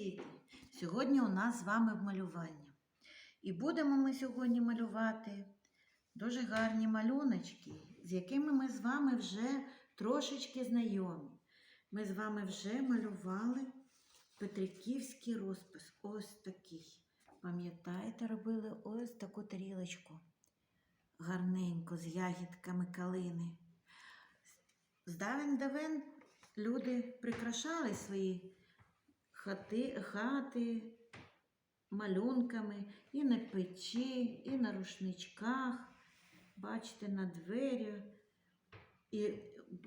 діти! Сьогодні у нас з вами малювання. І будемо ми сьогодні малювати дуже гарні малюночки, з якими ми з вами вже трошечки знайомі. Ми з вами вже малювали Петриківський розпис. Ось такий. Пам'ятаєте, робили ось таку тарілочку. Гарненько, з ягідками калини. З давен давен люди прикрашали свої хати, хати малюнками і на печі, і на рушничках, бачите, на двері, і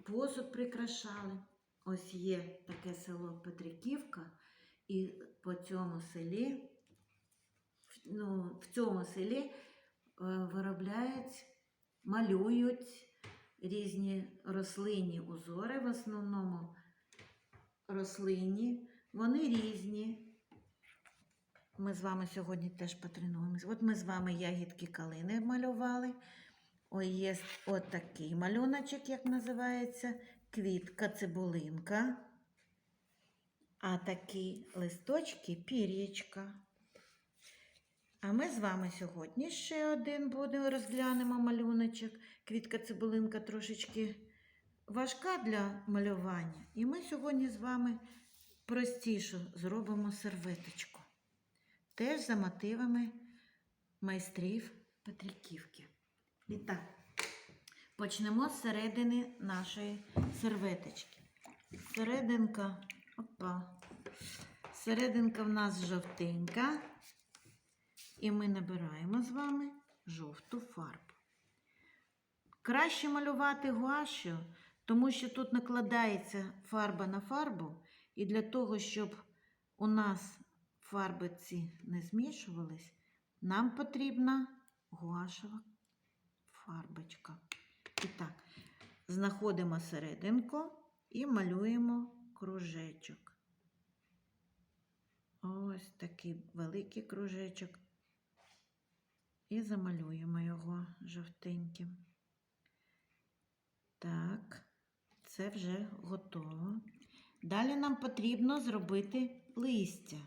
посуд прикрашали. Ось є таке село Петриківка, і по цьому селі, ну, в цьому селі е, виробляють, малюють різні рослинні узори, в основному рослинні, вони різні. Ми з вами сьогодні теж потренуємося. От ми з вами ягідки калини малювали. Ой, є от такий малюночок, як називається, квітка цибулинка. А такі листочки пір'ячка. А ми з вами сьогодні ще один будемо розглянемо малюночок. Квітка цибулинка трошечки важка для малювання. І ми сьогодні з вами простіше зробимо серветочку. Теж за мотивами майстрів Петриківки. І так, почнемо з середини нашої серветочки. Серединка, опа, серединка в нас жовтенька. І ми набираємо з вами жовту фарбу. Краще малювати гуашю, тому що тут накладається фарба на фарбу, і для того, щоб у нас фарби ці не змішувались, нам потрібна гуашева фарбочка. І так, знаходимо серединку і малюємо кружечок. Ось такий великий кружечок. І замалюємо його жовтеньким. Так, це вже готово. Далі нам потрібно зробити листя.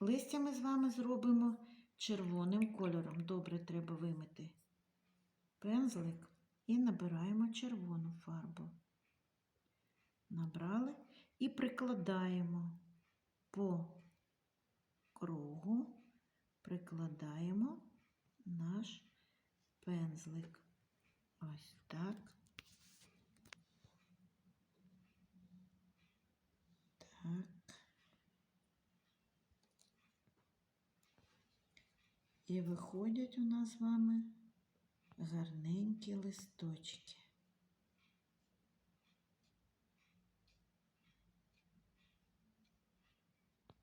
Листя ми з вами зробимо червоним кольором. Добре треба вимити пензлик і набираємо червону фарбу. Набрали і прикладаємо по кругу прикладаємо наш пензлик. Ось так. І виходять у нас з вами гарненькі листочки.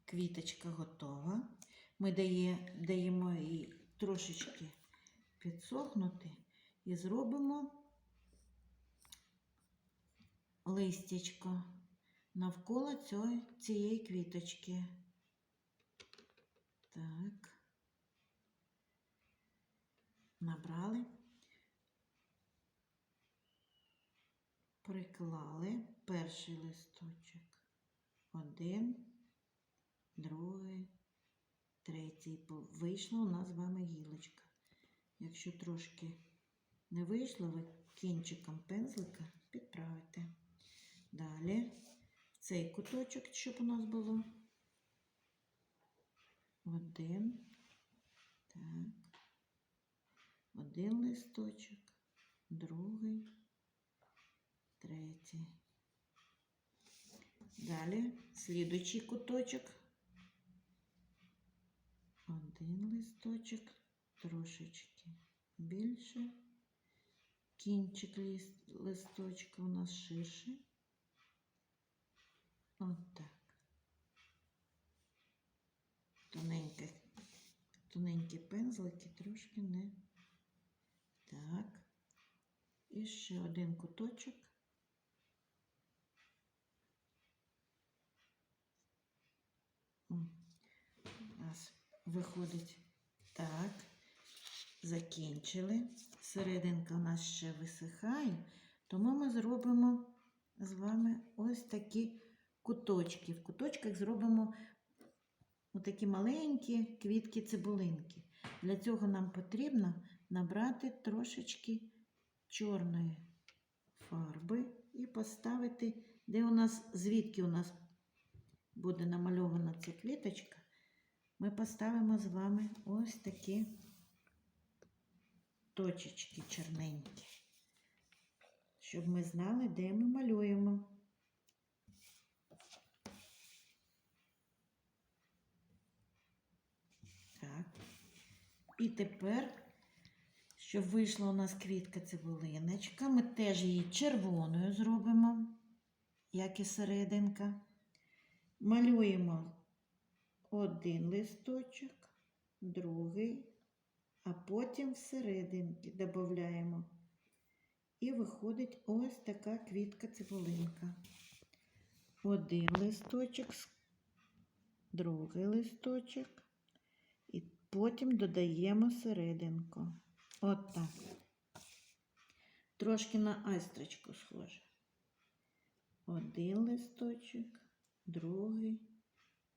Квіточка готова. Ми дає, даємо їй трошечки підсохнути і зробимо листячко навколо цієї квіточки. Так, набрали, приклали перший листочок. Один, другий третій. Вийшла у нас з вами гілочка. Якщо трошки не вийшло, ви кінчиком пензлика підправите. Далі цей куточок, щоб у нас було. Один. Так. Один листочок, другий, третій. Далі слідуючий куточок один листочок, трошечки більше. Кінчик лист, листочка у нас ширше. От. Тоненькі, тоненькі пензлики трошки не так. І ще один куточок. У нас виходить так. Закінчили. Серединка у нас ще висихає, тому ми зробимо з вами ось такі куточки. В куточках зробимо отакі маленькі квітки цибулинки. Для цього нам потрібно набрати трошечки чорної фарби і поставити, де у нас, звідки у нас буде намальована ця квіточка, ми поставимо з вами ось такі точечки чорненькі, щоб ми знали, де ми малюємо. Так. І тепер, щоб вийшла у нас квітка цибулиночка, ми теж її червоною зробимо, як і серединка. Малюємо один листочок, другий, а потім всерединки додаємо. І виходить ось така квітка цибулинка. Один листочок, другий листочок. І потім додаємо серединку. От так. Трошки на айстрочку схоже. Один листочок, другий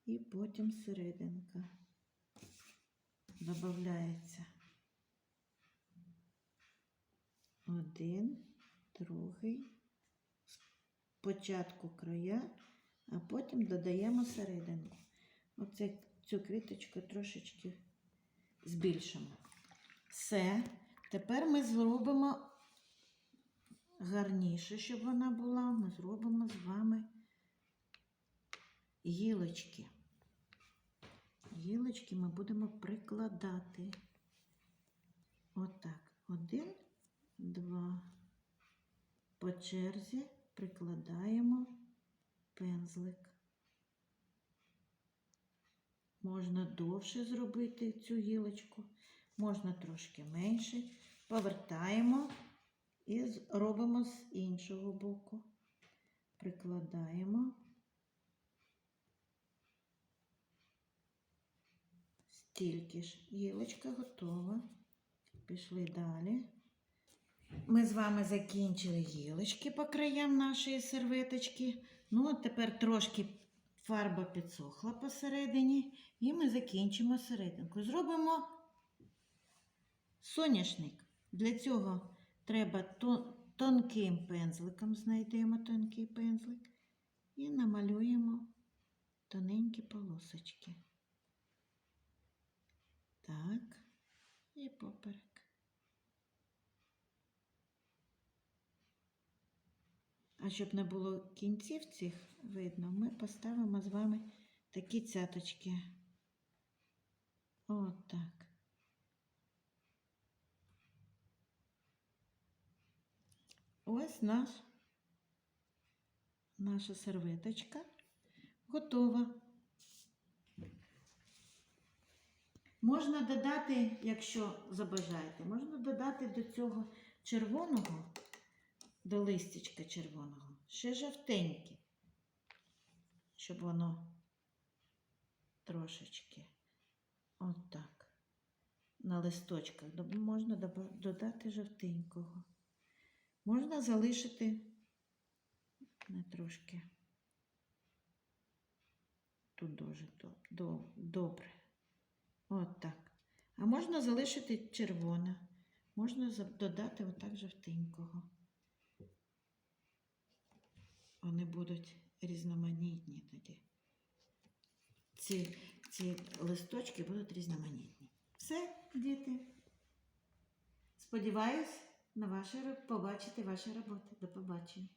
і потім серединка. Добавляється. Один, другий. Спочатку края, а потім додаємо серединку. Оце цю квіточку трошечки збільшимо. Все. Тепер ми зробимо гарніше, щоб вона була. Ми зробимо з вами гілочки. Гілочки ми будемо прикладати. Отак. Один, два. По черзі прикладаємо пензлик. Можна довше зробити цю гілочку, можна трошки менше. Повертаємо і робимо з іншого боку. Прикладаємо. Стільки ж гілочка готова. Пішли далі. Ми з вами закінчили гілочки по краям нашої серветочки. Ну, от тепер трошки фарба підсохла посередині, і ми закінчимо серединку. Зробимо соняшник. Для цього треба тонким пензликом, знайдемо тонкий пензлик і намалюємо тоненькі полосочки. Так, і поперек. А щоб не було кінців цих видно, ми поставимо з вами такі цяточки. От Ось наш, наша серветочка готова. Можна додати, якщо забажаєте, можна додати до цього червоного, до листячка червоного, ще жовтеньке, щоб воно трошечки отак. На листочках можна додати жовтенького. Можна залишити не трошки. Тут дуже до- до- добре. От так. А можна залишити червоне. Можна додати отак жовтенького. Вони будуть різноманітні тоді. Ці, ці листочки будуть різноманітні. Все, діти. Сподіваюсь на ваші, побачити ваші роботи. До побачення.